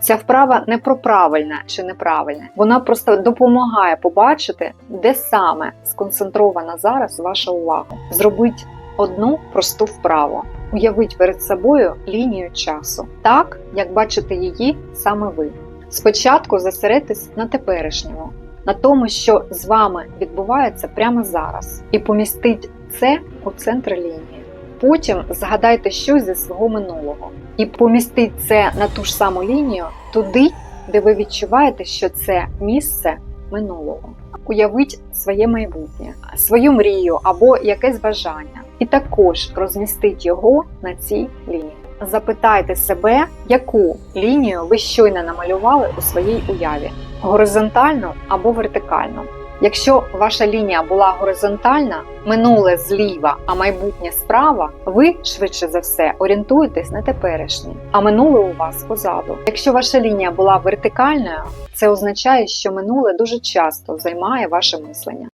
Ця вправа не про правильне чи неправильне. Вона просто допомагає побачити, де саме сконцентрована зараз ваша увага. Зробіть одну просту вправу. Уявіть перед собою лінію часу, так як бачите її саме ви. Спочатку зосередьтесь на теперішньому, на тому, що з вами відбувається прямо зараз, і помістіть це у центр лінії. Потім згадайте щось зі свого минулого і помістіть це на ту ж саму лінію туди, де ви відчуваєте, що це місце минулого. Уявіть своє майбутнє, свою мрію або якесь бажання, і також розмістіть його на цій лінії. Запитайте себе, яку лінію ви щойно намалювали у своїй уяві горизонтальну або вертикальну. Якщо ваша лінія була горизонтальна, минуле зліва, а майбутнє справа, ви швидше за все орієнтуєтесь на теперішнє, а минуле у вас позаду. Якщо ваша лінія була вертикальною, це означає, що минуле дуже часто займає ваше мислення.